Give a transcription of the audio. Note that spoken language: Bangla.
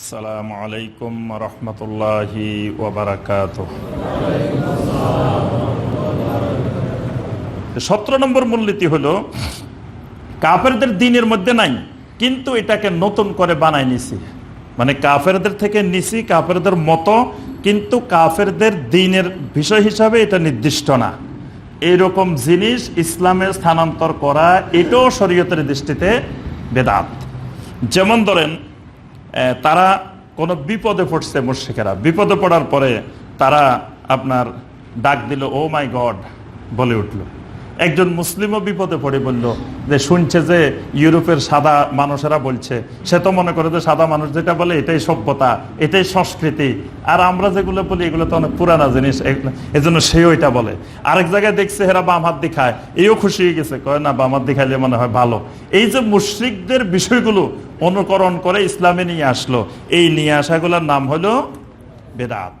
আসসালামু আলাইকুম রহমতুল্লাহি ওবরাকাত সতেরো নম্বর মূলনীতি হলো, কাফেরদের দিনের মধ্যে নাই, কিন্তু এটাকে নতুন করে বানাই নিছি। মানে কাফেরদের থেকে নিছি, কাফেরদের মতো, কিন্তু কাফেরদের দিনের বিষয় হিসাবে এটা নির্দিষ্ট না। এইরকম জিনিস ইসলামে স্থানান্তর করা, এটাও শরীয়তের দৃষ্টিতে বেদাত। যেমন ধরেন তারা কোনো বিপদে পড়ছে মুর্শিকেরা বিপদে পড়ার পরে তারা আপনার ডাক দিল, ও মাই গড, বলে উঠল। একজন মুসলিমও বিপদে পড়ে বলল যে, শুনছে যে ইউরোপের সাদা মানুষেরা বলছে। সে তো মনে করে যে সাদা মানুষ যেটা বলে এটাই সভ্যতা, এটাই সংস্কৃতি। আর আমরা যেগুলো বলি, এগুলো তো অনেক পুরানা জিনিস। এজন্য সেও এটা বলে। আরেক জায়গায় দেখছে হেরা বাম হাত দেখায়। এও খুশি হয়ে গেছে। কয়, না, বাম হাত দেখাইলে মনে হয় ভালো। এই যে মুশ্রিকদের বিষয়গুলো অনুকরণ করে ইসলামে নিয়ে আসলো, এই নিয়ে আসাগুলোর নাম হলো বেদাত।